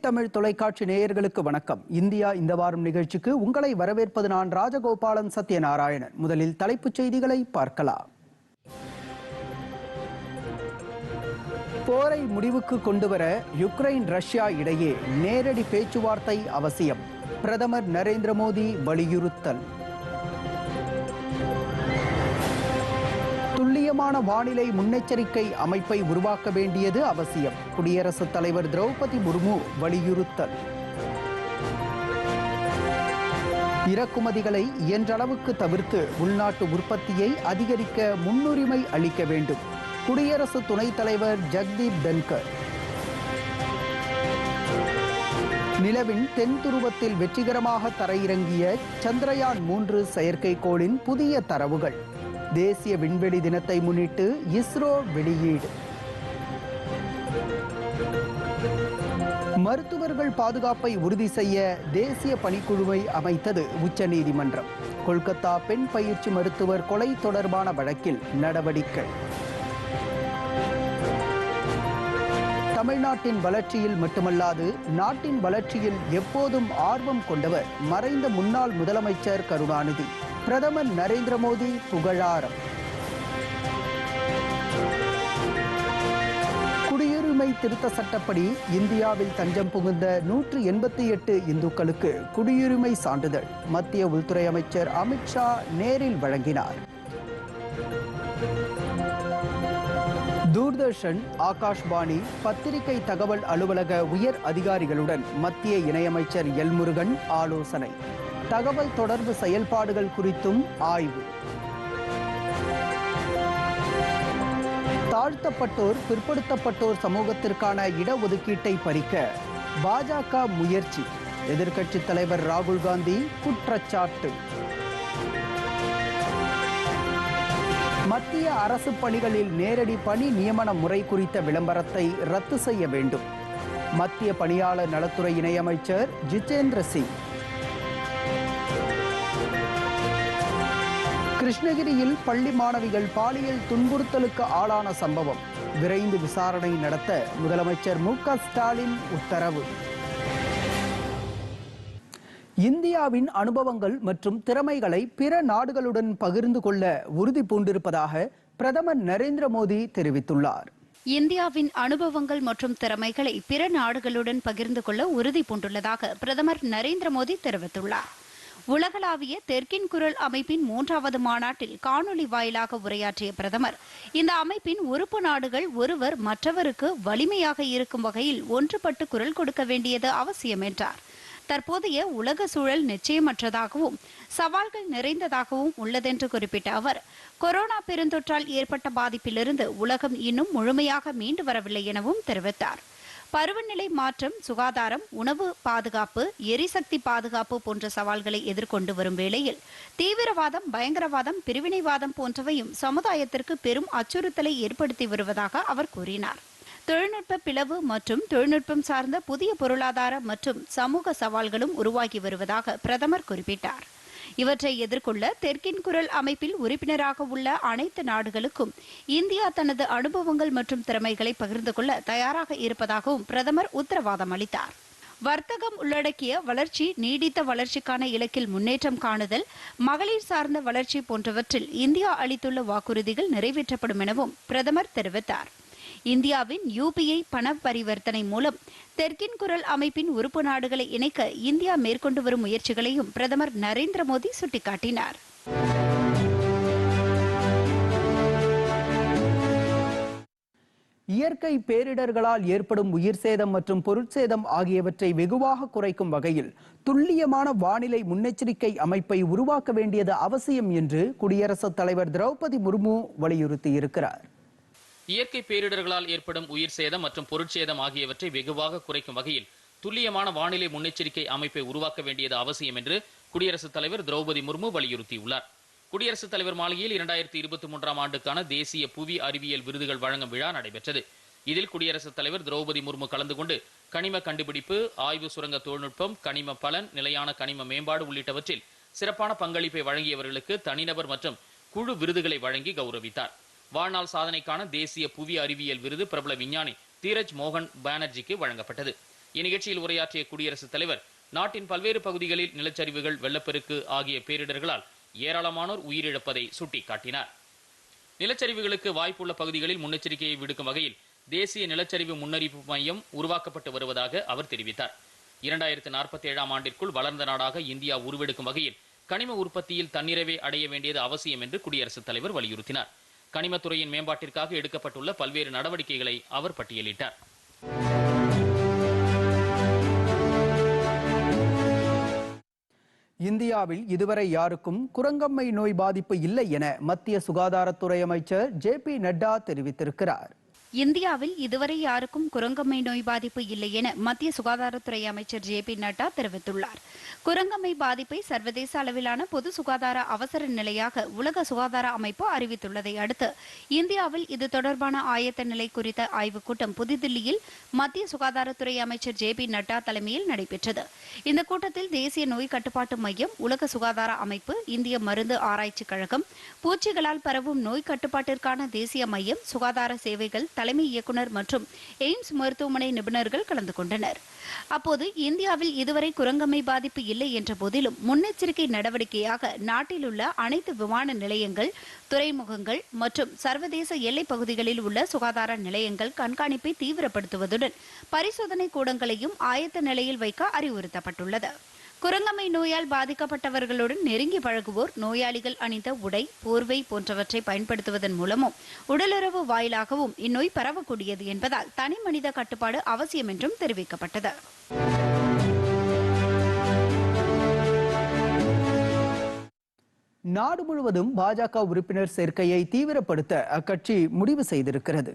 தமிழ் தொலைக்காட்சி நேயர்களுக்கு வணக்கம். இந்தியா இந்த வாரம் நிகழ்ச்சிக்கு உங்களை வரவேற்பது நான் ராஜகோபாலன் சத்யநாராயணன். முதலில் தலைப்புச் செய்திகளை பார்க்கலாம். போரை முடிவுக்கு கொண்டுவர யுக்ரைன் ரஷ்யா இடையே நேரடி பேச்சுவார்த்தை அவசியம். பிரதமர் நரேந்திர மோடி வலியுறுத்தல். துல்லியமான வானிலை முன்னெச்சரிக்கை அமைப்பை உருவாக்க வேண்டியது அவசியம். குடியரசுத் தலைவர் திரௌபதி முர்மு வலியுறுத்தல். இறக்குமதிகளை இயன்றளவுக்கு தவிர்த்து உள்நாட்டு உற்பத்தியை அதிகரிக்க முன்னுரிமை அளிக்க வேண்டும். குடியரசு துணைத் தலைவர் ஜக்தீப் தன்கர். நிலவின் தென் துருவத்தில் வெற்றிகரமாக தரையிறங்கிய சந்திரயான் மூன்று செயற்கைக்கோளின் புதிய தரவுகள். தேசிய விண்வெளி தினத்தை முன்னிட்டு இஸ்ரோ வெளியீடு. மருத்துவர்கள் பாதுகாப்பை உறுதி செய்ய தேசிய பணிக்குழுவை அமைத்தது உச்சநீதிமன்றம். கொல்கத்தா பெண் பயிற்சி மருத்துவர் கொலை தொடர்பான வழக்கில் நடவடிக்கை. தமிழ்நாட்டின் வளர்ச்சியில் மட்டுமல்லாது நாட்டின் வளர்ச்சியில் எப்போதும் ஆர்வம் கொண்டவர் மறைந்த முன்னாள் முதலமைச்சர் கருணாநிதி. பிரதமர் நரேந்திர மோடி புகழாரம். குடியுரிமை திருத்த சட்டப்படி இந்தியாவில் தஞ்சம் புகுந்த நூற்று எண்பத்தி எட்டு இந்துக்களுக்கு குடியுரிமை சான்றிதழ் மத்திய உள்துறை அமைச்சர் அமித்ஷா நேரில் வழங்கினார். தூர்தர்ஷன் ஆகாஷ்வாணி பத்திரிகை தகவல் அலுவலக உயர் அதிகாரிகளுடன் மத்திய இணையமைச்சர் எல் முருகன் ஆலோசனை. தகவல் தொடர்பு செயல்பாடுகள் குறித்தும் ஆய்வு. தாழ்த்தப்பட்டோர் பிற்படுத்தப்பட்டோர் சமூகத்திற்கான இடஒதுக்கீட்டை பறிக்க பாஜக முயற்சி. எதிர்க்கட்சித் தலைவர் ராகுல் காந்தி குற்றச்சாட்டு. மத்திய அரசு பணிகளில் நேரடி பணி நியமன முறை குறித்த விளம்பரத்தை ரத்து செய்ய வேண்டும். மத்திய பணியாளர் நலத்துறை இணையமைச்சர் ஜிதேந்திர சிங். கிருஷ்ணகிரியில் பள்ளி மாணவிகள் பாலியல் துன்புறுத்தலுக்கு ஆளான சம்பவம். விரைந்து விசாரணை நடத்த முதலமைச்சர் மு க ஸ்டாலின் உத்தரவு. இந்தியாவின் அனுபவங்கள் மற்றும் திறமைகளை பிற நாடுகளுடன் பகிர்ந்து கொள்ள உறுதி பூண்டிருப்பதாக பிரதமர் நரேந்திர மோடி தெரிவித்துள்ளார். இந்தியாவின் அனுபவங்கள் மற்றும் திறமைகளை பிற நாடுகளுடன் பகிர்ந்து கொள்ள உறுதி பூண்டுள்ளதாக பிரதமர் நரேந்திர மோடி தெரிவித்துள்ளார். உலகளாவிய தெற்கின் குரல் அமைப்பின் மூன்றாவது மாநாட்டில் காணொலி வாயிலாக உரையாற்றிய பிரதமர் இந்த அமைப்பின் உறுப்பு நாடுகள் ஒருவர் மற்றவருக்கு வலிமையாக இருக்கும் வகையில் ஒன்றுபட்டு குரல் கொடுக்க வேண்டியது அவசியம் என்றார். தற்போதைய உலக சூழல் நிச்சயமற்றதாகவும் சவால்கள் நிறைந்ததாகவும் உள்ளதென்று குறிப்பிட்ட அவர் கொரோனா பெருந்தொற்றால் ஏற்பட்ட பாதிப்பிலிருந்து உலகம் இன்னும் முழுமையாக மீண்டு வரவில்லை எனவும் தெரிவித்தார். பருவநிலை மாற்றம் சுகாதாரம் உணவு பாதுகாப்பு எரிசக்தி பாதுகாப்பு போன்ற சவால்களை எதிர்கொண்டு வரும் வேளையில் தீவிரவாதம் பயங்கரவாதம் பிரிவினைவாதம் போன்றவையும் சமுதாயத்திற்கு பெரும் அச்சுறுத்தலை ஏற்படுத்தி வருவதாக அவர் கூறினார். தொழில்நுட்ப பிளவு மற்றும் தொழில்நுட்பம் சார்ந்த புதிய பொருளாதார மற்றும் சமூக சவால்களும் உருவாகி வருவதாக பிரதமர் குறிப்பிட்டார். இவற்றை எதிர்கொள்ள தெற்கின் குரல் அமைப்பில் உறுப்பினராக உள்ள அனைத்து நாடுகளுக்கும் இந்தியா தனது அனுபவங்கள் மற்றும் திறமைகளை பகிர்ந்து கொள்ள தயாராக இருப்பதாகவும் பிரதமர் உத்தரவாதம் அளித்தார். வர்த்தகம் உள்ளடக்கிய வளர்ச்சி நீடித்த வளர்ச்சிக்கான இலக்கில் முன்னேற்றம் காணுதல் மகளிர் சார்ந்த வளர்ச்சி போன்றவற்றில் இந்தியா அளித்துள்ள வாக்குறுதிகள் நிறைவேற்றப்படும் எனவும் பிரதமர் தெரிவித்தார். இந்தியாவின் யூபிஐ பண பரிவர்த்தனை மூலம் தெற்கின் குரல் அமைப்பின் உறுப்பு நாடுகளை இணைக்க இந்தியா மேற்கொண்டு வரும் முயற்சிகளையும் பிரதமர் நரேந்திர மோடி சுட்டிக்காட்டினார். இயற்கை பேரிடர்களால் ஏற்படும் உயிர் சேதம் மற்றும் பொருட்சேதம் ஆகியவற்றை வெகுவாக குறைக்கும் வகையில் துல்லியமான வானிலை முன்னெச்சரிக்கை அமைப்பை உருவாக்க வேண்டியது அவசியம் என்று குடியரசுத் தலைவர் திரௌபதி முர்மு வலியுறுத்தியிருக்கிறார். இயற்கை பேரிடர்களால் ஏற்படும் உயிர் சேதம் மற்றும் பொருட்சேதம் ஆகியவற்றை வெகுவாக குறைக்கும் வகையில் துல்லியமான வானிலை முன்னெச்சரிக்கை அமைப்பை உருவாக்க வேண்டியது அவசியம் என்று குடியரசுத் தலைவர் திரௌபதி முர்மு வலியுறுத்தியுள்ளார். குடியரசுத் தலைவர் மாளிகையில் இரண்டாயிரத்தி இருபத்தி மூன்றாம் ஆண்டுக்கான தேசிய புவி அறிவியல் விருதுகள் வழங்கும் விழா நடைபெற்றது. இதில் குடியரசுத் தலைவர் திரௌபதி முர்மு கலந்து கொண்டு கனிம கண்டுபிடிப்பு ஆய்வு சுரங்க தொழில்நுட்பம் கனிம பலன் நிலையான கனிம மேம்பாடு உள்ளிட்டவற்றில் சிறப்பான பங்களிப்பை வழங்கியவர்களுக்கு தனிநபர் மற்றும் குழு விருதுகளை வழங்கி கௌரவித்தார். வாழ்நாள் சாதனைக்கான தேசிய புவி அறிவியல் விருது பிரபல விஞ்ஞானி தீரஜ் மோகன் பானர்ஜிக்கு வழங்கப்பட்டது. இந்நிகழ்ச்சியில் உரையாற்றிய குடியரசுத் தலைவர் நாட்டின் பல்வேறு பகுதிகளில் நிலச்சரிவுகள் வெள்ளப்பெருக்கு ஆகிய பேரிடர்களால் ஏராளமானோர் உயிரிழப்பதை சுட்டிக்காட்டினார். நிலச்சரிவுகளுக்கு வாய்ப்புள்ள பகுதிகளில் முன்னெச்சரிக்கையை விடுக்கும் வகையில் தேசிய நிலச்சரிவு முன்னறிவிப்பு மையம் உருவாக்கப்பட்டு வருவதாக அவர் தெரிவித்தார். இரண்டாயிரத்து நாற்பத்தி ஏழாம் ஆண்டிற்குள் வளர்ந்த நாடாக இந்தியா உருவெடுக்கும் வகையில் கனிம உற்பத்தியில் தன்னிறைவை அடைய வேண்டியது அவசியம் என்று குடியரசுத் தலைவர் வலியுறுத்தினார். கனிமத்துறையின் மேம்பாட்டிற்காக எடுக்கப்பட்டுள்ள பல்வேறு நடவடிக்கைகளை அவர் பட்டியலிட்டார். இந்தியாவில் இதுவரை யாருக்கும் குரங்கம்மை நோய் பாதிப்பு இல்லை என மத்திய சுகாதாரத்துறை அமைச்சர் ஜே பி நட்டா தெரிவித்திருக்கிறார். இந்தியாவில் இதுவரை யாருக்கும் குரங்கம்மை நோய் பாதிப்பு இல்லை என மத்திய சுகாதாரத்துறை அமைச்சர் ஜே பி நட்டா தெரிவித்துள்ளார். குரங்கம்மை பாதிப்பை சர்வதேச அளவிலான பொது சுகாதார அவசர நிலையாக உலக சுகாதார அமைப்பு அறிவித்துள்ளதை அடுத்து இந்தியாவில் இது தொடர்பான ஆயத்த நிலை குறித்த ஆய்வுக் கூட்டம் புதுதில்லியில் மத்திய சுகாதாரத்துறை அமைச்சர் ஜே பி நட்டா தலைமையில் நடைபெற்றது. இந்த கூட்டத்தில் தேசிய நோய் கட்டுப்பாட்டு மையம் உலக சுகாதார அமைப்பு இந்திய மருந்து ஆராய்ச்சி கழகம் பூச்சிகளால் பரவும் நோய் கட்டுப்பாட்டிற்கான தேசிய மையம் சுகாதார சேவைகள் தலைமை இயக்குனர் மற்றும் எய்ம்ஸ் மருத்துவமனை நிபுணர்கள் கலந்து கொண்டனர். அப்போது இந்தியாவில் இதுவரை குரங்கம்மை பாதிப்பு இல்லை என்ற போதிலும் முன்னெச்சரிக்கை நடவடிக்கையாக நாட்டில் உள்ள அனைத்து விமான நிலையங்கள் துறைமுகங்கள் மற்றும் சர்வதேச எல்லைப் பகுதிகளில் உள்ள சுகாதார நிலையங்கள் கண்காணிப்பை தீவிரப்படுத்துவதுடன் பரிசோதனை கூடங்களையும் ஆயத்த நிலையில் வைக்க அறிவுறுத்தப்பட்டுள்ளது. குரங்கம்மை நோயால் பாதிக்கப்பட்டவர்களுடன் நெருங்கி பழகுவோர் நோயாளிகள் அணிந்த உடை போர்வை போன்றவற்றை பயன்படுத்துவதன் மூலமும் உடலுறவு வாயிலாகவும் இந்நோய் பரவக்கூடியது என்பதால் தனி மனித கட்டுப்பாடு அவசியம் என்றும் தெரிவிக்கப்பட்டது. நாடு முழுவதும் பாஜக உறுப்பினர் சேர்க்கையை தீவிரப்படுத்த அக்கட்சி முடிவு செய்திருக்கிறது.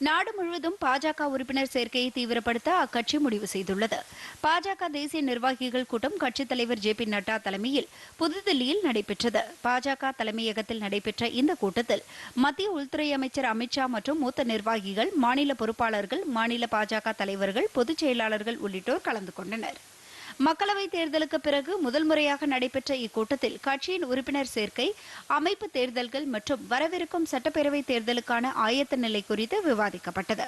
நாடு முழுவதும் பாஜக உறுப்பினர் சேர்க்கையை தீவிரப்படுத்த அக்கட்சி முடிவு செய்துள்ளது. பாஜக தேசிய நிர்வாகிகள் கூட்டம் கட்சித் தலைவர் ஜே பி நட்டா தலைமையில் புதுதில்லியில் நடைபெற்றது. பாஜக தலைமையகத்தில் நடைபெற்ற இந்த கூட்டத்தில் மத்திய உள்துறை அமைச்சர் அமித்ஷா மற்றும் மூத்த நிர்வாகிகள் மாநில பொறுப்பாளர்கள் மாநில பாஜக தலைவர்கள் பொதுச் செயலாளர்கள் உள்ளிட்டோர் கலந்து கொண்டனர். மக்களவைத் தேர்தலுக்கு பிறகு முதல் முறையாக நடைபெற்ற இக்கூட்டத்தில் கட்சியின் உறுப்பினர் சேர்க்கை அமைப்பு தேர்தல்கள் மற்றும் வரவிருக்கும் சட்டப்பேரவை தேர்தலுக்கான ஆயத்த நிலை குறித்து விவாதிக்கப்பட்டது.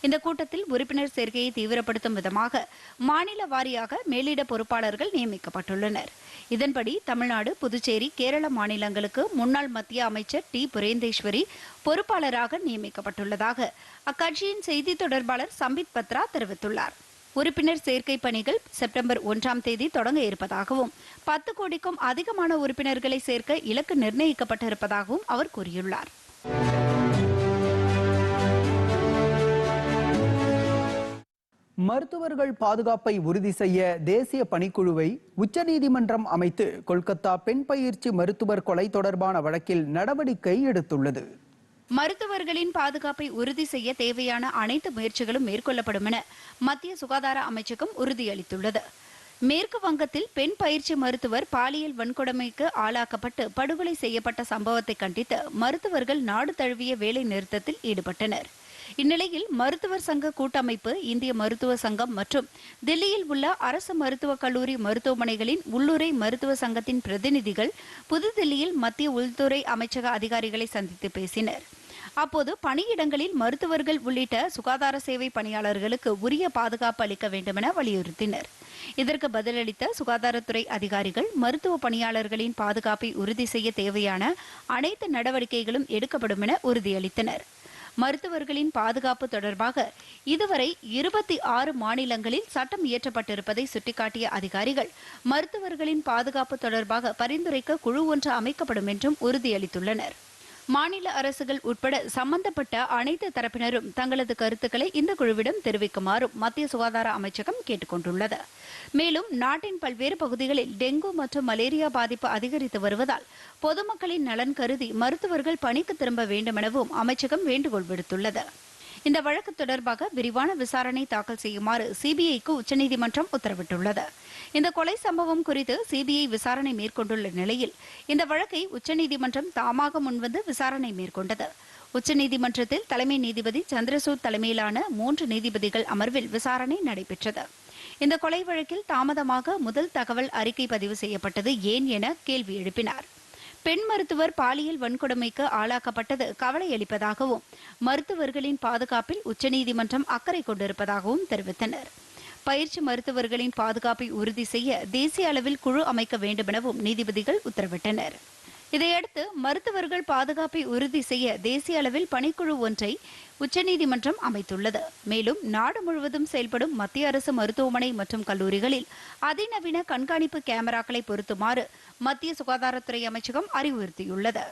இந்த கூட்டத்தில் உறுப்பினர் சேர்க்கையை தீவிரப்படுத்தும் விதமாக மாநில வாரியாக மேலிட பொறுப்பாளர்கள் நியமிக்கப்பட்டுள்ளனர். இதன்படி தமிழ்நாடு புதுச்சேரி கேரள மாநிலங்களுக்கு முன்னாள் மத்திய அமைச்சர் டி. புரேந்தேஸ்வரி பொறுப்பாளராக நியமிக்கப்பட்டுள்ளதாக அக்கட்சியின் செய்தி தொடர்பாளர் சம்பித் பத்ரா தெரிவித்துள்ளார். உறுப்பினர் சேர்க்கை பணிகள் செப்டம்பர் ஒன்றாம் தேதி தொடங்க இருப்பதாகவும் பத்து கோடிக்கும் அதிகமான உறுப்பினர்களை சேர்க்க இலக்கு நிர்ணயிக்கப்பட்டிருப்பதாகவும் அவர் கூறியுள்ளார். மருத்துவர்கள் பாதுகாப்பை உறுதி செய்ய தேசிய பணிக்குழுவை உச்சநீதிமன்றம் அமைத்து கொல்கத்தா பெண் பயிற்சி மருத்துவர் கொலை தொடர்பான வழக்கில் நடவடிக்கை எடுத்துள்ளது. மருத்துவர்களின் பாதுகாப்பை உறுதி செய்ய தேவையான அனைத்து முயற்சிகளும் மேற்கொள்ளப்படும் என மத்திய சுகாதார அமைச்சகம் உறுதியளித்துள்ளது. மேற்கு வங்கத்தில் பெண் பயிற்சி மருத்துவர் பாலியல் வன்கொடுமைக்கு ஆளாக்கப்பட்டு படுகொலை செய்யப்பட்ட சம்பவத்தை கண்டித்து மருத்துவர்கள் நாடு தழுவிய வேலை நிறுத்தத்தில் ஈடுபட்டனர். இந்நிலையில் மருத்துவர் சங்க கூட்டமைப்பு இந்திய மருத்துவ சங்கம் மற்றும் தில்லியில் உள்ள அரசு மருத்துவக் கல்லூரி மருத்துவமனைகளின் உள்ளுரை மருத்துவ சங்கத்தின் பிரதிநிதிகள் புதுதில்லியில் மத்திய உள்துறை அமைச்சக அதிகாரிகளை சந்தித்து பேசினர். அப்போது பணியிடங்களில் மருத்துவர்கள் உள்ளிட்ட சுகாதார சேவை பணியாளர்களுக்கு உரிய பாதுகாப்பு அளிக்க வேண்டுமென வலியுறுத்தினர். இதற்கு பதிலளித்த சுகாதாரத்துறை அதிகாரிகள் மருத்துவ பணியாளர்களின் பாதுகாப்பை உறுதி செய்ய தேவையான அனைத்து நடவடிக்கைகளும் எடுக்கப்படும் என உறுதியளித்தனர். மருத்துவர்களின் பாதுகாப்பு தொடர்பாக இதுவரை இருபத்தி ஆறு மாநிலங்களில் சட்டம் இயற்றப்பட்டிருப்பதை சுட்டிக்காட்டிய அதிகாரிகள் மருத்துவர்களின் பாதுகாப்பு தொடர்பாக பரிந்துரைக்க குழு ஒன்று அமைக்கப்படும் என்றும் உறுதியளித்துள்ளனர். மாநில அரசுகள் உட்பட சம்பந்தப்பட்ட அனைத்து தரப்பினரும் தங்களது கருத்துக்களை இந்த குழுவிடம் தெரிவிக்குமாறும் மத்திய சுகாதார அமைச்சகம் கேட்டுக்கொண்டுள்ளது. மேலும் நாட்டின் பல்வேறு பகுதிகளில் டெங்கு மற்றும் மலேரியா பாதிப்பு அதிகரித்து வருவதால் பொதுமக்களின் நலன் கருதி மருத்துவர்கள் பணிக்கு திரும்ப வேண்டுமெனவும் அமைச்சகம் வேண்டுகோள் விடுத்துள்ளது. இந்த வழக்கு தொடர்பாக விரிவான விசாரணை தாக்கல் செய்யுமாறு சிபிஐக்கு உச்சநீதிமன்றம் உத்தரவிட்டுள்ளது. இந்த கொலை சம்பவம் குறித்து சிபிஐ விசாரணை மேற்கொண்டுள்ள நிலையில் இந்த வழக்கை உச்சநீதிமன்றம் தாமாக முன்வந்து விசாரணை மேற்கொண்டது. உச்சநீதிமன்றத்தில் தலைமை நீதிபதி சந்திரசூட் தலைமையிலான மூன்று நீதிபதிகள் அமர்வில் விசாரணை நடைபெற்றது. இந்த கொலை வழக்கில் தாமதமாக முதல் தகவல் அறிக்கை பதிவு செய்யப்பட்டது ஏன் என கேள்வி எழுப்பினார். பெண் மருத்துவர் பாலியல் வன்கொடுமைக்கு ஆளாக்கப்பட்டது கவலை அளிப்பதாகவும் மருத்துவர்களின் பாதுகாப்பில் உச்சநீதிமன்றம் அக்கறை கொண்டிருப்பதாகவும் தெரிவித்தனர். பயிற்சி மருத்துவர்களின் பாதுகாப்பை உறுதி செய்ய தேசிய அளவில் குழு அமைக்க வேண்டுமெனவும் நீதிபதிகள் உத்தரவிட்டனர். இதையடுத்து மருத்துவர்கள் பாதுகாப்பை உறுதி செய்ய தேசிய அளவில் பணிக்குழு ஒன்றை உச்சநீதிமன்றம் அமைத்துள்ளது. மேலும் நாடு முழுவதும் செயல்படும் மத்திய அரசு மருத்துவமனை மற்றும் கல்லூரிகளில் அதிநவீன கண்காணிப்பு கேமராக்களை பொருத்துமாறு மத்திய சுகாதாரத்துறை அமைச்சகம் அறிவுறுத்தியுள்ளது.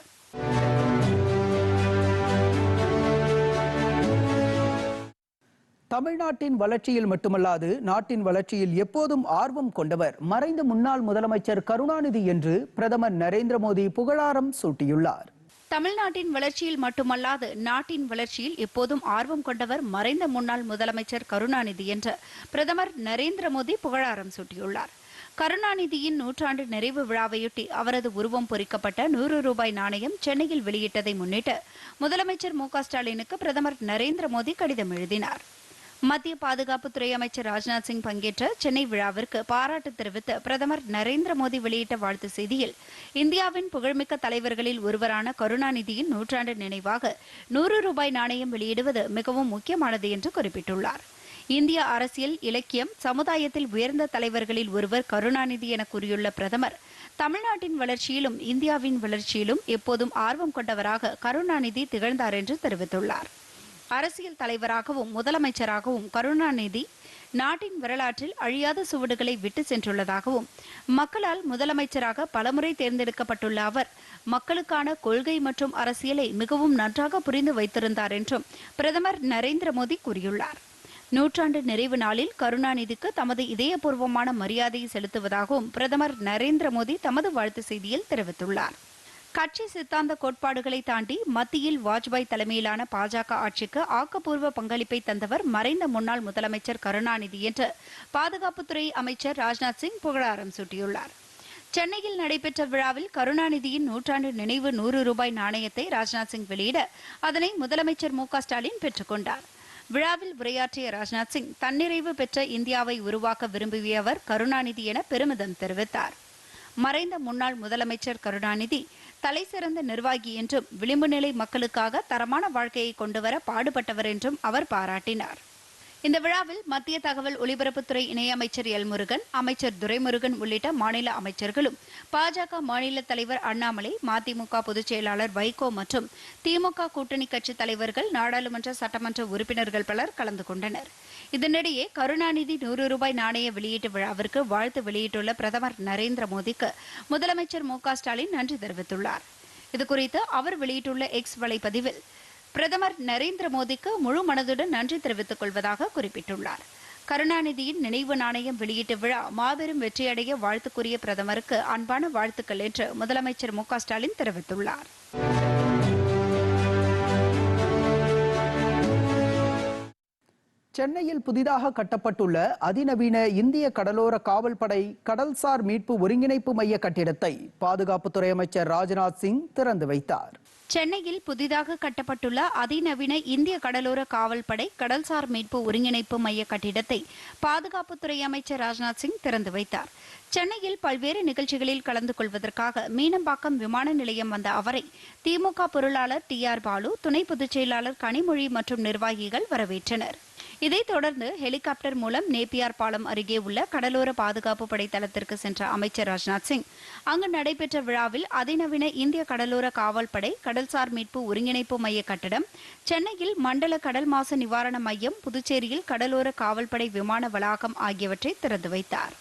தமிழ்நாட்டின் வளர்ச்சியில் மட்டுமல்லாது நாட்டின் வளர்ச்சியில் எப்போதும் ஆர்வம் கொண்டவர் மறைந்த முன்னாள் முதலமைச்சர் கருணாநிதி என்று பிரதமர் நரேந்திர மோடி புகழாரம் சூட்டியுள்ளார். தமிழ்நாட்டின் வளர்ச்சியில் மட்டுமல்லாது நாட்டின் வளர்ச்சியில் எப்போதும் ஆர்வம் கொண்டவர் மறைந்த முன்னாள் முதலமைச்சர் கருணாநிதி என்று பிரதமர் நரேந்திர மோடி புகழாரம் சூட்டியுள்ளார். கருணாநிதியின் நூற்றாண்டு நிறைவு விழாவையொட்டி அவரது உருவம் பொறிக்கப்பட்ட நூறு ரூபாய் நாணயம் சென்னையில் வெளியிட்டதை முன்னிட்டு முதலமைச்சர் மு ஸ்டாலினுக்கு பிரதமர் நரேந்திர மோடி கடிதம் எழுதினார். மத்திய பாதுகாப்புத்துறை அமைச்சர் ராஜ்நாத் சிங் பங்கேற்ற சென்னை விழாவிற்கு பாராட்டு தெரிவித்து பிரதமர் நரேந்திர மோடி வெளியிட்ட வாழ்த்து செய்தியில் இந்தியாவின் புகழ்மிக்க தலைவர்களில் ஒருவரான கருணாநிதியின் நூற்றாண்டு நினைவாக நூறு ரூபாய் நாணயம் வெளியிடுவது மிகவும் முக்கியமானது என்று குறிப்பிட்டுள்ளார். இந்திய அரசியல் இலக்கியம் சமுதாயத்தில் உயர்ந்த தலைவர்களில் ஒருவர் கருணாநிதி என கூறியுள்ள பிரதமர் தமிழ்நாட்டின் வளர்ச்சியிலும் இந்தியாவின் வளர்ச்சியிலும் எப்போதும் ஆர்வம் கொண்டவராக கருணாநிதி திகழ்ந்தார் என்று தெரிவித்துள்ளார். அரசியல் தலைவராகவும் முதலமைச்சராகவும் கருணாநிதி நாட்டின் வரலாற்றில் அழியாத சுவடுகளை விட்டு சென்றுள்ளதாகவும் மக்களால் முதலமைச்சராக பலமுறை தேர்ந்தெடுக்கப்பட்டுள்ள அவர் மக்களுக்கான கொள்கை மற்றும் அரசியலை மிகவும் நன்றாக புரிந்து வைத்திருந்தார் என்றும் பிரதமர் நரேந்திர மோடி கூறியுள்ளார். நூற்றாண்டு நிறைவு நாளில் கருணாநிதிக்கு தமது இதயபூர்வமான மரியாதையை செலுத்துவதாகவும் பிரதமர் நரேந்திர மோடி தமது வாழ்த்து செய்தியில் தெரிவித்துள்ளார். கட்சி சித்தாந்த கோட்பாடுகளை தாண்டி மத்தியில் வாஜ்பாய் தலைமையிலான பாஜக ஆட்சிக்கு ஆக்கப்பூர்வ பங்களிப்பை தந்தவர் மறைந்த முன்னாள் முதலமைச்சர் கருணாநிதி என்று பாதுகாப்புத்துறை அமைச்சர் ராஜ்நாத் சிங் புகழாரம் சூட்டியுள்ளார். சென்னையில் நடைபெற்ற விழாவில் கருணாநிதியின் நூற்றாண்டு நினைவு நூறு ரூபாய் நாணயத்தை ராஜ்நாத் சிங் வெளியிட அதனை முதலமைச்சர் மு ஸ்டாலின் பெற்றுக்கொண்டார் விழாவில் உரையாற்றிய ராஜ்நாத் சிங் தன்னிறைவு பெற்ற இந்தியாவை உருவாக்க விரும்பியவர் கருணாநிதி என பெருமிதம் தெரிவித்தார். மறைந்த முன்னாள் முதலமைச்சர் கருணாநிதி தலைசிறந்த நிர்வாகி என்றும் விளிம்பு நிலை மக்களுக்காக தரமான வாழ்க்கையை கொண்டுவர பாடுபட்டவர் என்றும் அவர் பாராட்டினார். இந்த விழாவில் மத்திய தகவல் ஒலிபரப்புத்துறை இணையமைச்சர் எல் முருகன் அமைச்சர் துரைமுருகன் உள்ளிட்ட மாநில அமைச்சர்களும் பாஜக மாநில தலைவர் அண்ணாமலை மதிமுக பொதுச் செயலாளர் வைகோ மற்றும் திமுக கூட்டணி கட்சி தலைவர்கள் நாடாளுமன்ற சட்டமன்ற உறுப்பினர்கள் பலர் கலந்து கொண்டனர். இதனிடையே கருணாநிதி நூறு ரூபாய் நாணய வெளியீட்டு விழாவிற்கு வாழ்த்து வெளியிட்டுள்ள பிரதமர் நரேந்திர மோடிக்கு முதலமைச்சர் மு ஸ்டாலின் நன்றி தெரிவித்துள்ளார். இதுகுறித்து அவர் வெளியிட்டுள்ள எக்ஸ் வலைப்பதிவில் பிரதமர் நரேந்திர மோடிக்கு முழு மனதுடன் நன்றி தெரிவித்துக் கொள்வதாக குறிப்பிட்டுள்ளார். கருணாநிதியின் நினைவு நாணயம் வெளியீட்டு விழா மாபெரும் வெற்றியடைய வாழ்த்துக்குரிய பிரதமருக்கு அன்பான வாழ்த்துக்கள் என்று முதலமைச்சர் மு ஸ்டாலின் தெரிவித்துள்ளார். சென்னையில் புதிதாக கட்டப்பட்டுள்ள அதிநவீன இந்திய கடலோர காவல்படை கடல்சார் மீட்பு ஒருங்கிணைப்பு மைய கட்டிடத்தை பாதுகாப்புத்துறை அமைச்சர் ராஜ்நாத் சிங் திறந்து வைத்தார். சென்னையில் புதிதாக கட்டப்பட்டுள்ள அதிநவீன இந்திய கடலோர காவல்படை கடல்சார் மீட்பு ஒருங்கிணைப்பு மைய கட்டிடத்தை பாதுகாப்புத்துறை அமைச்சர் ராஜ்நாத் சிங் திறந்து வைத்தார். சென்னையில் பல்வேறு நிகழ்ச்சிகளில் கலந்து கொள்வதற்காக மீனம்பாக்கம் விமான நிலையம் வந்த அவரை திமுக பொருளாளர் டி ஆர் பாலு துணை பொதுச் செயலாளர் கனிமொழி மற்றும் நிர்வாகிகள் வரவேற்றனர். இதைத் தொடர்ந்து ஹெலிகாப்டர் மூலம் நேப்பியார் பாலம் அருகே உள்ள கடலோர பாதுகாப்பு படை தளத்திற்கு சென்ற அமைச்சர் ராஜ்நாத் சிங். அங்கு நடைபெற்ற விழாவில் அதிநவீன இந்திய கடலோர காவல்படை கடல்சார் மீட்பு ஒருங்கிணைப்பு மைய கட்டடம் சென்னையில் மண்டல கடல் மாசு நிவாரண மையம் புதுச்சேரியில் கடலோர காவல்படை விமான வளாகம் ஆகியவற்றை திறந்து வைத்தார்.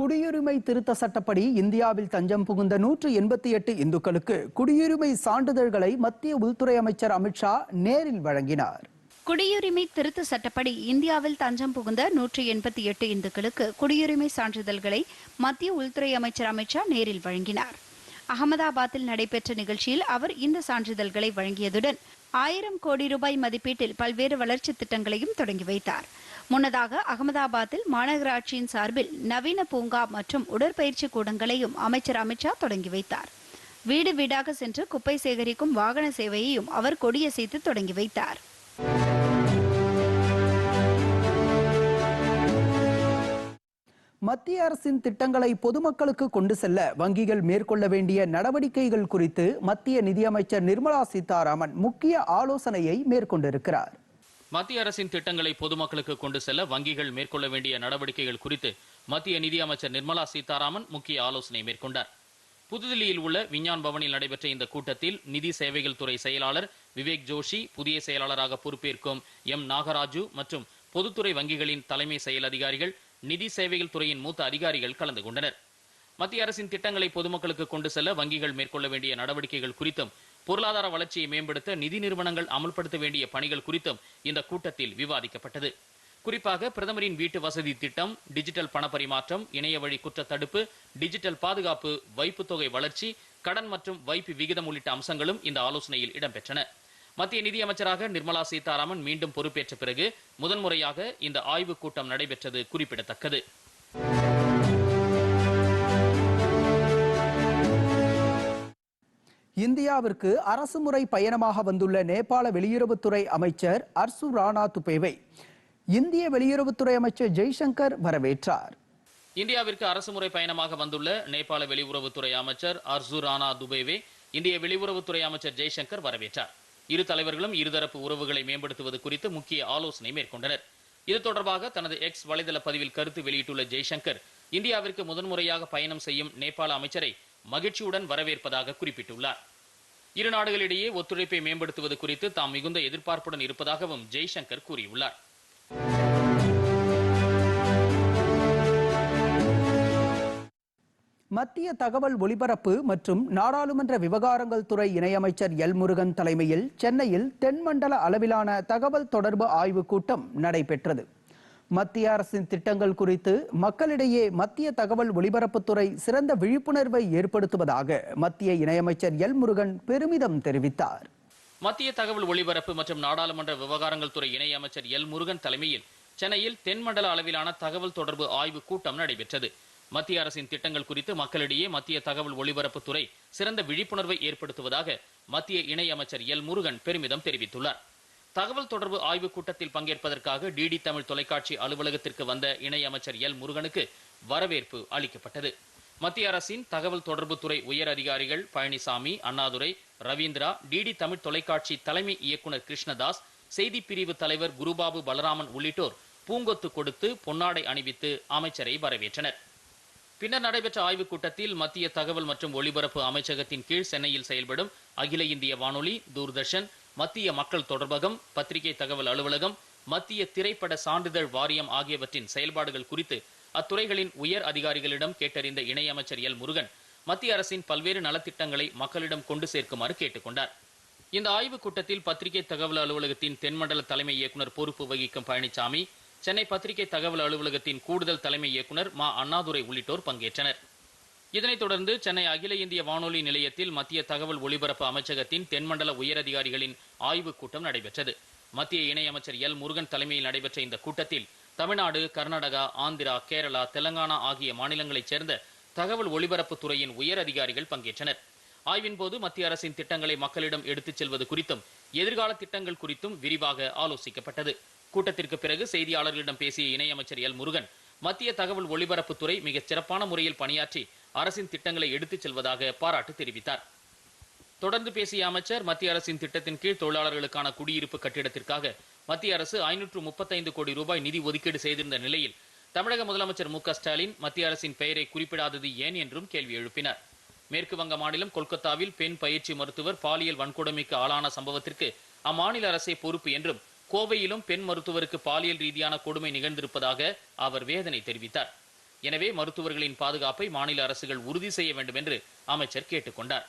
குடியுரிமை திருத்த சட்டப்படி இந்தியாவில் தஞ்சம் புகுந்த நூற்று எண்பத்தி எட்டு இந்துக்களுக்கு குடியுரிமை சான்றிதழ்களை மத்திய உள்துறை அமைச்சர் அமித்ஷா நேரில் வழங்கினார். குடியுரிமை திருத்த சட்டப்படி இந்தியாவில் தஞ்சம் புகுந்த நூற்றி எண்பத்தி எட்டு இந்துக்களுக்கு குடியுரிமை சான்றிதழ்களை மத்திய உள்துறை அமைச்சர் அமித்ஷா நேரில் வழங்கினார். அகமதாபாத்தில் நடைபெற்ற நிகழ்ச்சியில் அவர் இந்த சான்றிதழ்களை வழங்கியதுடன் ஆயிரம் கோடி ரூபாய் மதிப்பீட்டில் பல்வேறு வளர்ச்சித் திட்டங்களையும் தொடங்கி வைத்தார். முன்னதாக அகமதாபாத்தில் மாநகராட்சியின் சார்பில் நவீன பூங்கா மற்றும் உடற்பயிற்சி கூடங்களையும் அமைச்சர் அமித்ஷா தொடங்கி வைத்தார். வீடு வீடாக சென்று குப்பை சேகரிக்கும் வாகன சேவையையும் அவர் கொடியசைத்து தொடங்கி வைத்தார். மத்திய அரசின் திட்டங்களை பொதுமக்களுக்கு கொண்டு செல்ல வங்கிகள் மேற்கொள்ள வேண்டிய நடவடிக்கைகள் குறித்து மத்திய நிதியமைச்சர் நிர்மலா சீதாராமன் முக்கிய ஆலோசனையை மேற்கொண்டிருக்கிறார். மத்திய அரசின் திட்டங்களை பொதுமக்களுக்கு கொண்டு செல்ல வங்கிகள் மேற்கொள்ள வேண்டிய நடவடிக்கைகள் குறித்து மத்திய நிதியமைச்சர் நிர்மலா சீதாராமன் முக்கிய ஆலோசனை மேற்கொண்டார். புதுதில்லியில் உள்ள விஞ்ஞான் பவனில் நடைபெற்ற இந்த கூட்டத்தில் நிதி சேவைகள் துறை செயலாளர் விவேக் ஜோஷி புதிய செயலாளராக பொறுப்பேற்கும் எம் நாகராஜு மற்றும் பொதுத்துறை வங்கிகளின் தலைமை செயல் அதிகாரிகள் நிதி சேவைகள் துறையின் மூத்த அதிகாரிகள் கலந்து கொண்டனர். மத்திய அரசின் திட்டங்களை பொதுமக்களுக்கு கொண்டு செல்ல வங்கிகள் மேற்கொள்ள வேண்டிய நடவடிக்கைகள் குறித்தும் பொருளாதார வளர்ச்சியை மேம்படுத்த நிதி நிறுவனங்கள் அமல்படுத்த வேண்டிய பணிகள் குறித்தும் இந்த கூட்டத்தில் விவாதிக்கப்பட்டது. குறிப்பாக பிரதமரின் வீட்டு வசதி திட்டம் டிஜிட்டல் பணப்பரிமாற்றம் இணையவழி குற்ற தடுப்பு டிஜிட்டல் பாதுகாப்பு வைப்புத்தொகை வளர்ச்சி கடன் மற்றும் வைப்பு விகிதம் உள்ளிட்ட அம்சங்களும் இந்த ஆலோசனையில் இடம்பெற்றன. மத்திய நிதியமைச்சராக நிர்மலா சீதாராமன் மீண்டும் பொறுப்பேற்ற பிறகு முதன்முறையாக இந்த ஆய்வுக் கூட்டம் நடைபெற்றது குறிப்பிடத்தக்கது. இந்தியாவிற்கு அரசுமுறை பயணமாக வந்துள்ள நேபாள வெளியுறவுத்துறை அமைச்சர் அர்சு ராணா துபேவை இந்திய வெளியுறவுத்துறை அமைச்சர் ஜெய்சங்கர் வரவேற்றார். இந்தியாவிற்கு அரசுமுறை பயணமாக வந்துள்ள நேபாள வெளியுறவுத்துறை அமைச்சர் அர்சு ராணா துபேவே இந்திய வெளியுறவுத்துறை அமைச்சர் ஜெய்சங்கர் வரவேற்றார். இரு தலைவர்களும் இருதரப்பு உறவுகளை மேம்படுத்துவது குறித்து முக்கிய ஆலோசனை மேற்கொண்டனர். இது தொடர்பாக தனது எக்ஸ் வலைதள பதிவில் கருத்து வெளியிட்டுள்ள ஜெய்சங்கர் இந்தியாவிற்கு முதன்முறையாக பயணம் செய்யும் நேபாள அமைச்சரை மகிழ்ச்சியுடன் வரவேற்பதாக குறிப்பிட்டுள்ளார். இரு நாடுகளிடையே ஒத்துழைப்பை மேம்படுத்துவது குறித்து தாம் மிகுந்த எதிர்பார்ப்புடன் இருப்பதாகவும் ஜெய்சங்கர் கூறியுள்ளார். மத்திய தகவல் ஒலிபரப்பு மற்றும் நாடாளுமன்ற விவகாரங்கள் துறை இணையமைச்சர் எல் முருகன் தலைமையில் சென்னையில் தென்மண்டல அளவிலான தகவல் தொடர்பு ஆய்வுக் கூட்டம் நடைபெற்றது. மத்திய அரசின் திட்டங்கள் குறித்து மக்களிடையே மத்திய தகவல் ஒலிபரப்புத்துறை சிறந்த விழிப்புணர்வை ஏற்படுத்துவதாக மத்திய இணையமைச்சர் எல் முருகன் பெருமிதம் தெரிவித்தார். மத்திய தகவல் ஒலிபரப்பு மற்றும் நாடாளுமன்ற விவகாரங்கள் துறை இணையமைச்சர் எல் முருகன் தலைமையில் சென்னையில் தென்மண்டல அளவிலான தகவல் தொடர்பு ஆய்வு கூட்டம் நடைபெற்றது. மத்திய அரசின் திட்டங்கள் குறித்து மக்களிடையே மத்திய தகவல் ஒலிபரப்புத்துறை சிறந்த விழிப்புணர்வை ஏற்படுத்துவதாக மத்திய இணை அமைச்சர் எல் முருகன் பெருமிதம் தெரிவித்துள்ளார். தகவல் தொடர்பு ஆய்வுக் கூட்டத்தில் பங்கேற்பதற்காக டிடி தமிழ் தொலைக்காட்சி அலுவலகத்திற்கு வந்த இணை அமைச்சர் எல் முருகனுக்கு வரவேற்பு அளிக்கப்பட்டது. மத்திய அரசின் தகவல் தொடர்புத்துறை உயர் அதிகாரிகள் பழனிசாமி அண்ணாதுரை ரவீந்திரா டிடி தமிழ் தொலைக்காட்சி தலைமை இயக்குனர் கிருஷ்ணதாஸ் செய்தி பிரிவு தலைவர் குருபாபு பலராமன் உள்ளிட்டோர் பூங்கொத்து கொடுத்து பொன்னாடை அணிவித்து அமைச்சரை வரவேற்றனர். பின்னர் நடைபெற்ற ஆய்வுக் கூட்டத்தில் மத்திய தகவல் மற்றும் ஒலிபரப்பு அமைச்சகத்தின் கீழ் சென்னையில் செயல்படும் அகில இந்திய வானொலி தூர்தர்ஷன் மத்திய மக்கள் தொடர்பகம் பத்திரிகை தகவல் அலுவலகம் மத்திய திரைப்பட சான்றிதழ் வாரியம் ஆகியவற்றின் செயல்பாடுகள் குறித்து அத்துறைகளின் உயர் அதிகாரிகளிடம் கேட்டறிந்த இணையமைச்சர் எல். முருகன் மத்திய அரசின் பல்வேறு நலத்திட்டங்களை மக்களிடம் கொண்டு சேர்க்குமாறு கேட்டுக்கொண்டார் இந்த ஆய்வுக் கூட்டத்தில் பத்திரிகை தகவல் அலுவலகத்தின் தென்மண்டல தலைமை இயக்குனர் பொறுப்பு வகிக்கும் பழனிசாமி சென்னை பத்திரிகை தகவல் அலுவலகத்தின் கூடுதல் தலைமை இயக்குனர் மா. அண்ணாதுரை உள்ளிட்டோர் பங்கேற்றனர். இதனைத் தொடர்ந்து சென்னை அகில இந்திய வானொலி நிலையத்தில் மத்திய தகவல் ஒலிபரப்பு அமைச்சகத்தின் தென்மண்டல உயரதிகாரிகளின் ஆய்வுக் கூட்டம் நடைபெற்றது. மத்திய இணையமைச்சர் எல். முருகன் தலைமையில் நடைபெற்ற இந்த கூட்டத்தில் தமிழ்நாடு கர்நாடகா ஆந்திரா கேரளா தெலங்கானா ஆகிய மாநிலங்களைச் சேர்ந்த தகவல் ஒலிபரப்புத் துறையின் உயர் அதிகாரிகள் பங்கேற்றனர். ஆய்வின் போது மத்திய அரசின் திட்டங்களை மக்களிடம் எடுத்துச் செல்வது குறித்தும் எதிர்கால திட்டங்கள் குறித்தும் விரிவாக ஆலோசிக்கப்பட்டது. கூட்டத்திற்கு பிறகு செய்தியாளர்களிடம் பேசிய இணையமைச்சர் எல். முருகன் மத்திய தகவல் ஒலிபரப்புத்துறை மிகச் சிறப்பான முறையில் பணியாற்றி அரசின் திட்டங்களை எடுத்துச் செல்வதாக பாராட்டு தெரிவித்தார். தொடர்ந்து பேசிய அமைச்சர் மத்திய அரசின் திட்டத்தின் கீழ் தொழிலாளர்களுக்கான குடியிருப்பு கட்டிடத்திற்காக மத்திய அரசு ஐநூற்று முப்பத்தைந்து கோடி ரூபாய் நிதி ஒதுக்கீடு செய்திருந்த நிலையில் தமிழக முதலமைச்சர் மு. ஸ்டாலின் மத்திய அரசின் பெயரை குறிப்பிடாதது ஏன் என்றும் கேள்வி எழுப்பினார். மேற்கு வங்க மாநிலம் கொல்கத்தாவில் பெண் பயிற்சி மருத்துவர் பாலியல் வன்கொடுமைக்கு ஆளான சம்பவத்திற்கு அம்மாநில அரசே பொறுப்பு என்றும் கோவையிலும் பெண் மருத்துவருக்கு பாலியல் ரீதியான கொடுமை நிகழ்ந்திருப்பதாக அவர் வேதனை தெரிவித்தார். எனவே மருத்துவர்களின் பாதுகாப்பை மாநில அரசுகள் உறுதி செய்ய வேண்டும் என்று அமைச்சர் கேட்டுக்கொண்டார்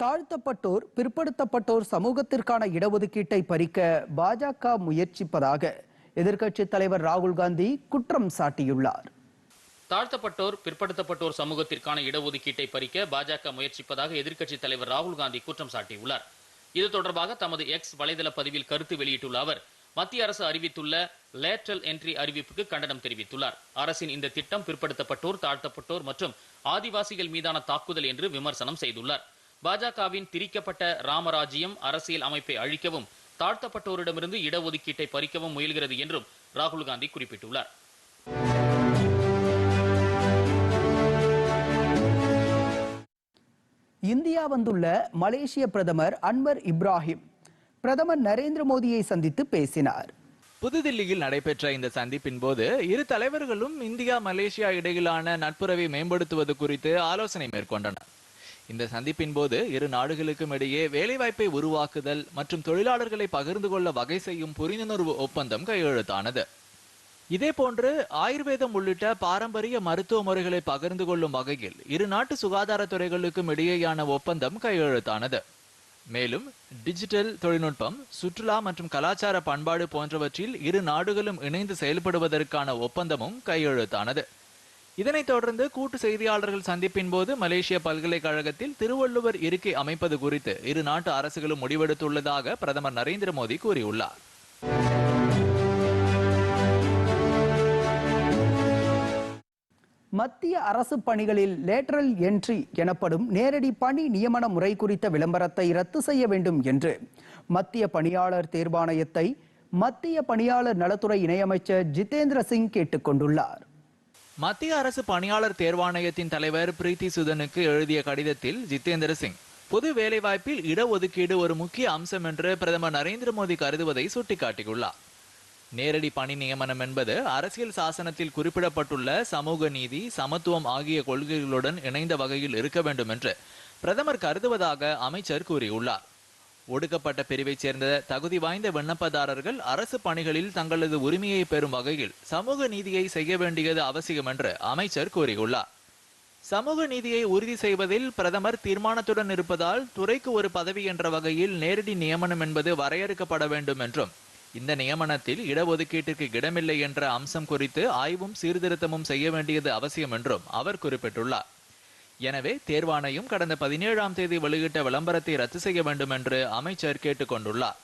தாழ்த்தப்பட்டோர் பிற்படுத்தப்பட்டோர் சமூகத்திற்கான இடஒதுக்கீட்டை பறிக்க பாஜக முயற்சிப்பதாக எதிர்க்கட்சித் தலைவர் ராகுல் காந்தி குற்றம் சாட்டியுள்ளார். தாழ்த்தப்பட்டோர் பிற்படுத்தப்பட்டோர் சமூகத்திற்கான இடஒதுக்கீட்டை பறிக்க பாஜக முயற்சிப்பதாக எதிர்க்கட்சித் தலைவர் ராகுல் காந்தி குற்றம் சாட்டியுள்ளார். இது தொடர்பாக தமது எக்ஸ் வலைதள பதிவில் கருத்து வெளியிட்டுள்ள அவர் மத்திய அரசு அறிவித்துள்ள லேட்ரல் என்ட்ரி அறிவிப்புக்கு கண்டனம் தெரிவித்துள்ளார். அரசின் இந்த திட்டம் பிற்படுத்தப்பட்டோர் தாழ்த்தப்பட்டோர் மற்றும் ஆதிவாசிகள் மீதான தாக்குதல் என்று விமர்சனம் செய்துள்ளார். பாஜகவின் திரிக்கப்பட்ட ராமராஜ்யம் அரசியல் அமைப்பை அழிக்கவும் தாழ்த்தப்பட்டோரிடமிருந்து இடஒதுக்கீட்டை பறிக்கவும் முயல்கிறது என்றும் ராகுல் காந்தி குறிப்பிட்டுள்ளார். இந்தியா வந்துள்ள மலேசிய பிரதமர் அன்வர் இப்ராஹிம். பிரதமர் நரேந்திர மோடியை சந்தித்து பேசினார். புதுதில்லியில் நடைபெற்ற இந்த சந்திப்பின் போது இரு தலைவர்களும் இந்தியா மலேசியா இடையிலான நட்புறவை மேம்படுத்துவது குறித்து ஆலோசனை மேற்கொண்டனர். இந்த சந்திப்பின் போது இரு நாடுகளுக்கும் இடையே வேலைவாய்ப்பை உருவாக்குதல் மற்றும் தொழிலாளர்களை பகிர்ந்து கொள்ள வகை செய்யும் புரிந்துணர்வு ஒப்பந்தம் கையெழுத்தானது. இதே போன்று ஆயுர்வேதம் உள்ளிட்ட பாரம்பரிய மருத்துவ முறைகளை பகிர்ந்து கொள்ளும் வகையில் இரு நாட்டு சுகாதாரத்துறைகளுக்கும் இடையேயான ஒப்பந்தம் கையெழுத்தானது. மேலும் டிஜிட்டல் தொழில்நுட்பம் சுற்றுலா மற்றும் கலாச்சார பண்பாடு போன்றவற்றில் இரு நாடுகளும் இணைந்து செயல்படுவதற்கான ஒப்பந்தமும் கையெழுத்தானது. இதனைத் தொடர்ந்து கூட்டு செய்தியாளர்கள் சந்திப்பின் போது மலேசிய பல்கலைக்கழகத்தில் திருவள்ளுவர் இருக்கை அமைப்பது குறித்து இரு நாட்டு அரசுகளும் முடிவெடுத்துள்ளதாக பிரதமர் நரேந்திர மோடி கூறியுள்ளார். மத்திய அரசு பணிகளில் லேட்டரல் என்ட்ரி எனப்படும் நேரடி பணி நியமன முறை குறித்த விளம்பரத்தை ரத்து செய்ய வேண்டும் என்று மத்திய பணியாளர் தேர்வாணையத்தை மத்திய பணியாளர் நலத்துறை இணையமைச்சர் ஜிதேந்திர சிங் கேட்டுக்கொண்டுள்ளார் மத்திய அரசு பணியாளர் தேர்வாணையத்தின் தலைவர் பிரீத்தி சுதனுக்கு எழுதிய கடிதத்தில் ஜிதேந்திர சிங் பொது வேலைவாய்ப்பில் இடஒதுக்கீடு ஒரு முக்கிய அம்சம் என்று பிரதமர் நரேந்திர மோடி கருதுவதை சுட்டிக்காட்டியுள்ளார். நேரடி பணி நியமனம் என்பது அரசியல் சாசனத்தில் குறிப்பிடப்பட்டுள்ள சமூக நீதி சமத்துவம் ஆகிய கொள்கைகளுடன் இணைந்த வகையில் இருக்க வேண்டும் என்று பிரதமர் கருதுவதாக அமைச்சர் கூறியுள்ளார். ஒடுக்கப்பட்ட பிரிவைச் சேர்ந்த தகுதி வாய்ந்த விண்ணப்பதாரர்கள் அரசு பணிகளில் தங்களது உரிமையை பெறும் வகையில் சமூக நீதியை செய்ய வேண்டியது அவசியம் என்று அமைச்சர் கூறியுள்ளார். சமூக நீதியை உறுதி செய்வதில் பிரதமர் தீர்மானத்துடன் இருப்பதால் துறைக்கு ஒரு பதவி என்ற வகையில் நேரடி நியமனம் என்பது வரையறுக்கப்பட வேண்டும் என்றும் இந்த நியமனத்தில் இடஒதுக்கீட்டிற்கு இடமில்லை என்ற அம்சம் குறித்து ஆய்வும் சீர்திருத்தமும் செய்ய வேண்டியது அவசியம் என்றும் அவர் குறிப்பிட்டுள்ளார். எனவே தேர்வாணையம் கடந்த பதினேழாம் தேதி வெளியிட்ட விளம்பரத்தை ரத்து செய்ய வேண்டும் என்று அமைச்சர் கேட்டுக்கொண்டுள்ளார்.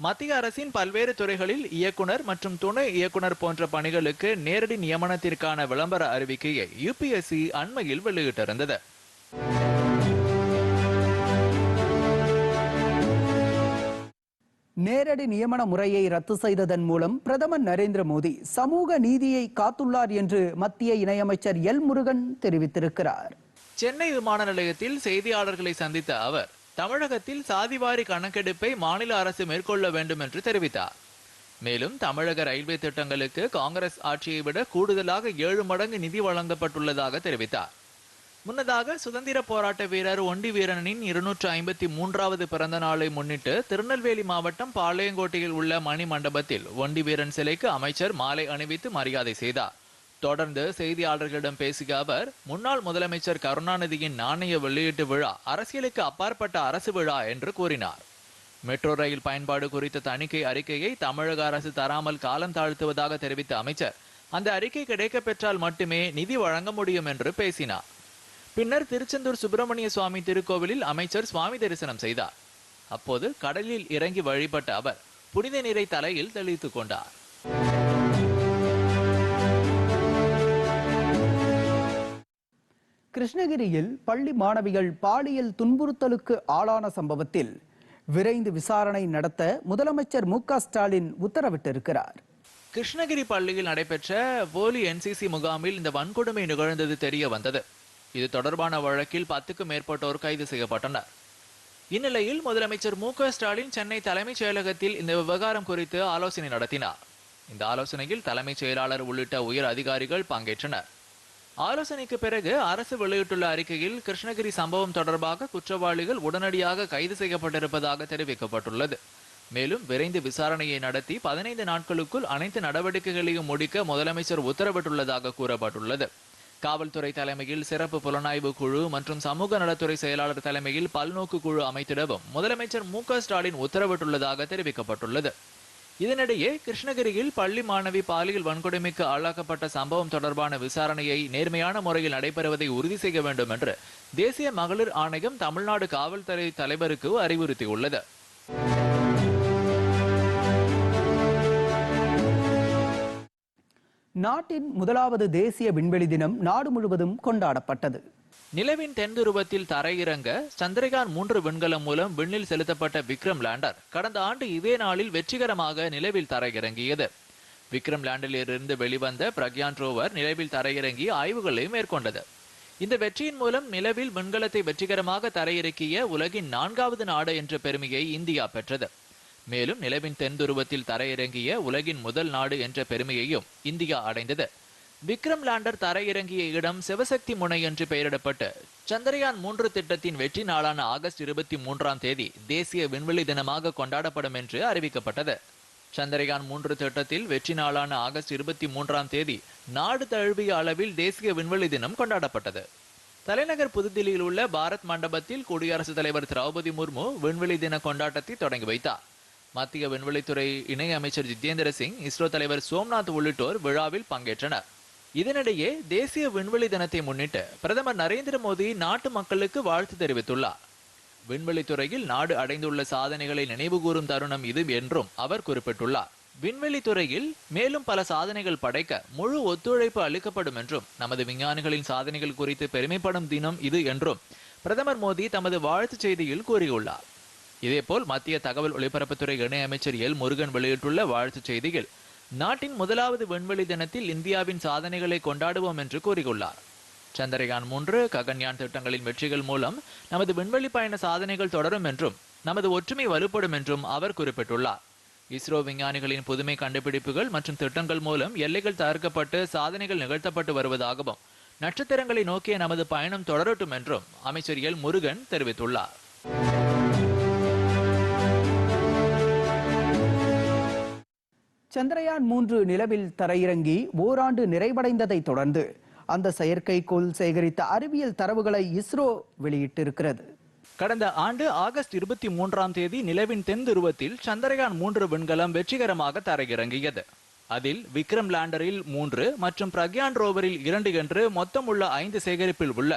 மத்திய அரசின் பல்வேறு துறைகளில் இயக்குனர் மற்றும் துணை இயக்குனர் போன்ற பணிகளுக்கு நேரடி நியமனத்திற்கான விளம்பர அறிவிக்கையை யுபிஎஸ்சி அண்மையில் வெளியிட்டிருந்தது. நேரடி நியமன முறையை ரத்து செய்ததன் மூலம் பிரதமர் நரேந்திர மோடி சமூக நீதியை காத்துள்ளார் என்று மத்திய இணையமைச்சர் எல் முருகன் தெரிவித்திருக்கிறார். சென்னை விமான நிலையத்தில் செய்தியாளர்களை சந்தித்த அவர் தமிழகத்தில் சாதிவாரி கணக்கெடுப்பை மாநில அரசு மேற்கொள்ள வேண்டும் என்று தெரிவித்தார். மேலும் தமிழக ரயில்வே திட்டங்களுக்கு காங்கிரஸ் ஆட்சியை விட கூடுதலாக ஏழு மடங்கு நிதி வழங்கப்பட்டுள்ளதாக தெரிவித்தார். முன்னதாக சுதந்திர போராட்ட வீரர் ஒண்டி வீரனின் இருநூற்று ஐம்பத்தி மூன்றாவது பிறந்த நாளை முன்னிட்டு திருநெல்வேலி மாவட்டம் பாளையங்கோட்டையில் உள்ள மணி மண்டபத்தில் ஒண்டி வீரன் சிலைக்கு அமைச்சர் மாலை அணிவித்து மரியாதை செய்தார். தொடர்ந்து செய்தியாளர்களிடம் பேசிய அவர் முன்னாள் முதலமைச்சர் கருணாநிதியின் நாணய வெளியீட்டு விழா அரசியலுக்கு அப்பாற்பட்ட அரசு விழா என்று கூறினார். மெட்ரோ ரயில் பயன்பாடு குறித்த தணிக்கை அறிக்கையை தமிழக அரசு தராமல் காலம் தாழ்த்துவதாக தெரிவித்த அமைச்சர் அந்த அறிக்கை கிடைக்கப்பெற்றால் மட்டுமே நிதி வழங்க முடியும் என்று பேசினார். பின்னர் திருச்செந்தூர் சுப்பிரமணிய சுவாமி திருக்கோவிலில் அமைச்சர் சுவாமி தரிசனம் செய்தார். அப்போது கடலில் இறங்கி வழிபட்ட அவர் புனித நீரை தலையில் தெளித்துக் கொண்டார். கிருஷ்ணகிரியில் பள்ளி மாணவிகள் பாலியல் துன்புறுத்தலுக்கு ஆளான சம்பவத்தில் விரைந்து விசாரணை நடத்த முதலமைச்சர் மு ஸ்டாலின் உத்தரவிட்டிருக்கிறார். கிருஷ்ணகிரி பள்ளியில் நடைபெற்ற போலி என்சிசி முகாமில் இந்த வன்கொடுமை நிகழ்ந்தது தெரிய வந்தது. இது தொடர்பான வழக்கில் பத்துக்கும் மேற்பட்டோர் கைது செய்யப்பட்டனர். இந்நிலையில் முதலமைச்சர் மு ஸ்டாலின் சென்னை தலைமைச் செயலகத்தில் இந்த விவகாரம் குறித்து ஆலோசனை நடத்தினார். இந்த ஆலோசனையில் தலைமைச் செயலாளர் உள்ளிட்ட உயர் அதிகாரிகள் பங்கேற்றனர். ஆலோசனைக்கு பிறகு அரசு வெளியிட்டுள்ள அறிக்கையில் கிருஷ்ணகிரி சம்பவம் தொடர்பாக குற்றவாளிகள் உடனடியாக கைது செய்யப்பட்டிருப்பதாக தெரிவிக்கப்பட்டுள்ளது. மேலும் விரைந்து விசாரணையை நடத்தி பதினைந்து நாட்களுக்குள் அனைத்து நடவடிக்கைகளையும் முடிக்க முதலமைச்சர் உத்தரவிட்டுள்ளதாக கூறப்பட்டுள்ளது. காவல்துறை தலைமையில் சிறப்பு புலனாய்வு குழு மற்றும் சமூக நலத்துறை செயலாளர் தலைமையில் பல்நோக்கு குழு அமைத்திடவும் முதலமைச்சர் மு ஸ்டாலின் உத்தரவிட்டுள்ளதாக தெரிவிக்கப்பட்டுள்ளது. இதனிடையே கிருஷ்ணகிரியில் பள்ளி மாணவி பாலியல் வன்கொடுமைக்கு ஆளாக்கப்பட்ட சம்பவம் தொடர்பான விசாரணையை நேர்மையான முறையில் நடைபெறுவதை உறுதி செய்ய வேண்டும் என்று தேசிய மகளிர் ஆணையம் தமிழ்நாடு காவல்துறை தலைவருக்கு அறிவுறுத்தியுள்ளது. நாட்டின் முதலாவது தேசிய விண்வெளி தினம் நாடு முழுவதும் கொண்டாடப்பட்டது. நிலவின் தென் துருவத்தில் தரையிறங்க சந்திரயான் மூன்று விண்கலம் மூலம் விண்ணில் செலுத்தப்பட்ட விக்ரம் லேண்டர் கடந்த ஆண்டு இதே நாளில் வெற்றிகரமாக நிலவில் தரையிறங்கியது. விக்ரம் லேண்டரிலிருந்து வெளிவந்த பிரக்யான் ரோவர் நிலவில் தரையிறங்கி ஆய்வுகளை மேற்கொண்டது. இந்த வெற்றியின் மூலம் நிலவில் விண்கலத்தை வெற்றிகரமாக தரையிறக்கிய உலகின் நான்காவது நாடு என்ற பெருமையை இந்தியா பெற்றது. மேலும் நிலவின் தென்துருவத்தில் தரையிறங்கிய உலகின் முதல் நாடு என்ற பெருமையையும் இந்தியா அடைந்தது. விக்ரம் லேண்டர் தரையிறங்கிய இடம் சிவசக்தி முனை என்று பெயரிடப்பட்டு சந்திரயான் மூன்று திட்டத்தின் வெற்றி நாளான ஆகஸ்ட் இருபத்தி மூன்றாம் தேதி தேசிய விண்வெளி தினமாக கொண்டாடப்படும் என்று அறிவிக்கப்பட்டது. சந்திரயான் மூன்று திட்டத்தில் வெற்றி நாளான ஆகஸ்ட் இருபத்தி மூன்றாம் தேதி நாடு தழுவிய அளவில் தேசிய விண்வெளி தினம் கொண்டாடப்பட்டது. தலைநகர் புதுதில்லியில் உள்ள பாரத் மண்டபத்தில் குடியரசுத் தலைவர் திரௌபதி முர்மு விண்வெளி தின கொண்டாட்டத்தை தொடங்கி வைத்தார். மத்திய விண்வெளித்துறை இணை அமைச்சர் ஜிதேந்திர சிங் இஸ்ரோ தலைவர் சோம்நாத் உள்ளிட்டோர் விழாவில் பங்கேற்றனர். இதனிடையே தேசிய விண்வெளி தினத்தை முன்னிட்டு பிரதமர் நரேந்திர மோடி நாட்டு மக்களுக்கு வாழ்த்து தெரிவித்துள்ளார். விண்வெளித்துறையில் நாடு அடைந்துள்ள சாதனைகளை நினைவுகூரும் தருணம் இது என்றும் அவர் குறிப்பிட்டுள்ளார். விண்வெளி துறையில் மேலும் பல சாதனைகள் படைக்க முழு ஒத்துழைப்பு அளிக்கப்படும் என்றும் நமது விஞ்ஞானிகளின் சாதனைகள் குறித்து பெருமைப்படும் தினம் இது என்றும் பிரதமர் மோடி தமது வாழ்த்துச் செய்தியில் கூறியுள்ளார். இதேபோல் மத்திய தகவல் ஒலிபரப்புத்துறை இணையமைச்சர் எல் முருகன் வெளியிட்டுள்ள வாழ்த்துச் செய்தியில் நாட்டின் முதலாவது விண்வெளி தினத்தில் இந்தியாவின் சாதனைகளை கொண்டாடுவோம் என்று கூறியுள்ளார். சந்திரயான் மூன்று ககன்யான் திட்டங்களின் வெற்றிகள் மூலம் நமது விண்வெளி பயண சாதனைகள் தொடரும் என்றும் நமது ஒற்றுமை வலுப்படும் என்றும் அவர் குறிப்பிட்டுள்ளார். இஸ்ரோ விஞ்ஞானிகளின் புதுமை கண்டுபிடிப்புகள் மற்றும் திட்டங்கள் மூலம் எல்லைகள் தகர்க்கப்பட்டு சாதனைகள் நிகழ்த்தப்பட்டு வருவதாகவும் நட்சத்திரங்களை நோக்கிய நமது பயணம் தொடரட்டும் என்றும் அமைச்சர் எல் முருகன் தெரிவித்துள்ளார். சந்திரயான் மூன்று நிலவில் தரையிறங்கி ஓராண்டு நிறைவடைந்ததை தொடர்ந்து அந்த செயற்கைக்கோள் சேகரித்த அறிவியல் தரவுகளை இஸ்ரோ வெளியிட்டிருக்கிறது. கடந்த ஆண்டு ஆகஸ்ட் இருபத்தி மூன்றாம் தேதி நிலவின் தென் துருவத்தில் சந்திரயான் மூன்று விண்கலம் வெற்றிகரமாக தரையிறங்கியது. அதில் விக்ரம் லேண்டரில் மூன்று மற்றும் பிரக்யான் ரோவரில் இரண்டு என்று மொத்தம் உள்ள ஐந்து சேகரிப்பில் உள்ள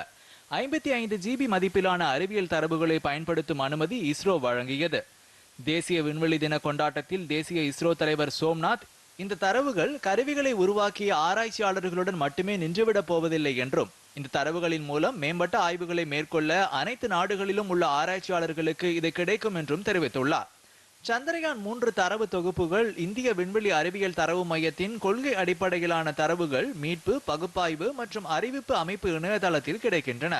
ஐம்பத்தி ஐந்து ஜிபி மதிப்பிலான அறிவியல் தரவுகளை பயன்படுத்தும் அனுமதி இஸ்ரோ வழங்கியது. தேசிய விண்வெளி தின கொண்டாட்டத்தில் தேசிய இஸ்ரோ தலைவர் சோம்நாத் இந்த தரவுகள் கருவிகளை உருவாக்கிய ஆராய்ச்சியாளர்களுடன் மட்டுமே நின்றுவிடப் போவதில்லை என்றும் இந்த தரவுகளின் மூலம் மேம்பட்ட ஆய்வுகளை மேற்கொள்ள அனைத்து நாடுகளிலும் உள்ள ஆராய்ச்சியாளர்களுக்கு இது கிடைக்கும் என்றும் தெரிவித்துள்ளார். சந்திரயான் மூன்று தரவு தொகுப்புகள் இந்திய விண்வெளி அறிவியல் தரவு மையத்தின் கொள்கை அடிப்படையிலான தரவுகள் மீட்பு பகுப்பாய்வு மற்றும் அறிவிப்பு அமைப்பு இணையதளத்தில் கிடைக்கின்றன.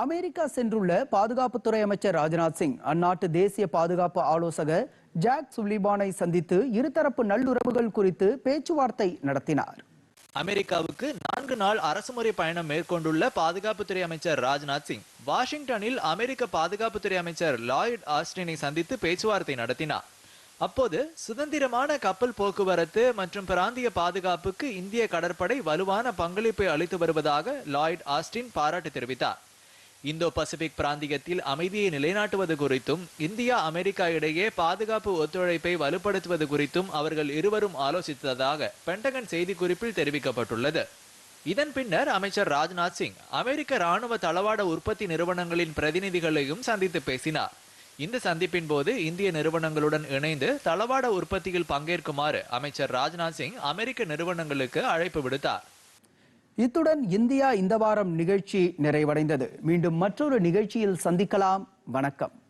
அமெரிக்கா சென்றுள்ள பாதுகாப்புத்துறை அமைச்சர் ராஜ்நாத் சிங் அந்நாட்டு தேசிய பாதுகாப்பு ஆலோசகர் ஜாக் சுலிபானை சந்தித்து இருதரப்பு நல்லுறவுகள் குறித்து பேச்சுவார்த்தை நடத்தினார். அமெரிக்காவுக்கு நான்கு நாள் அரசுமுறை பயணம் மேற்கொண்டுள்ள பாதுகாப்புத்துறை அமைச்சர் ராஜ்நாத் சிங் வாஷிங்டனில் அமெரிக்க பாதுகாப்புத்துறை அமைச்சர் லாய்ட் ஆஸ்டினை சந்தித்து பேச்சுவார்த்தை நடத்தினார். அப்போது சுதந்திரமான கப்பல் போக்குவரத்து மற்றும் பிராந்திய பாதுகாப்புக்கு இந்திய கடற்படை வலுவான பங்களிப்பை அளித்து வருவதாக லாய்ட் ஆஸ்டின் பாராட்டு தெரிவித்தார். இந்தோ பசிபிக் பிராந்தியத்தில் அமைதியை நிலைநாட்டுவது குறித்தும் இந்தியா அமெரிக்கா இடையே பாதுகாப்பு ஒத்துழைப்பை வலுப்படுத்துவது குறித்தும் அவர்கள் இருவரும் ஆலோசித்ததாக பென்டகன் செய்திக்குறிப்பில் தெரிவிக்கப்பட்டுள்ளது. இதன் பின்னர் அமைச்சர் ராஜ்நாத் சிங் அமெரிக்க ராணுவ தளவாட உற்பத்தி நிறுவனங்களின் பிரதிநிதிகளையும் சந்தித்து பேசினார். இந்த சந்திப்பின் போது இந்திய நிறுவனங்களுடன் இணைந்து தளவாட உற்பத்தியில் பங்கேற்குமாறு அமைச்சர் ராஜ்நாத் சிங் அமெரிக்க நிறுவனங்களுக்கு அழைப்பு விடுத்தார். இத்துடன் இந்தியா இந்த வாரம் நிகழ்ச்சி நிறைவடைந்தது. மீண்டும் மற்றொரு நிகழ்ச்சியில் சந்திக்கலாம். வணக்கம்.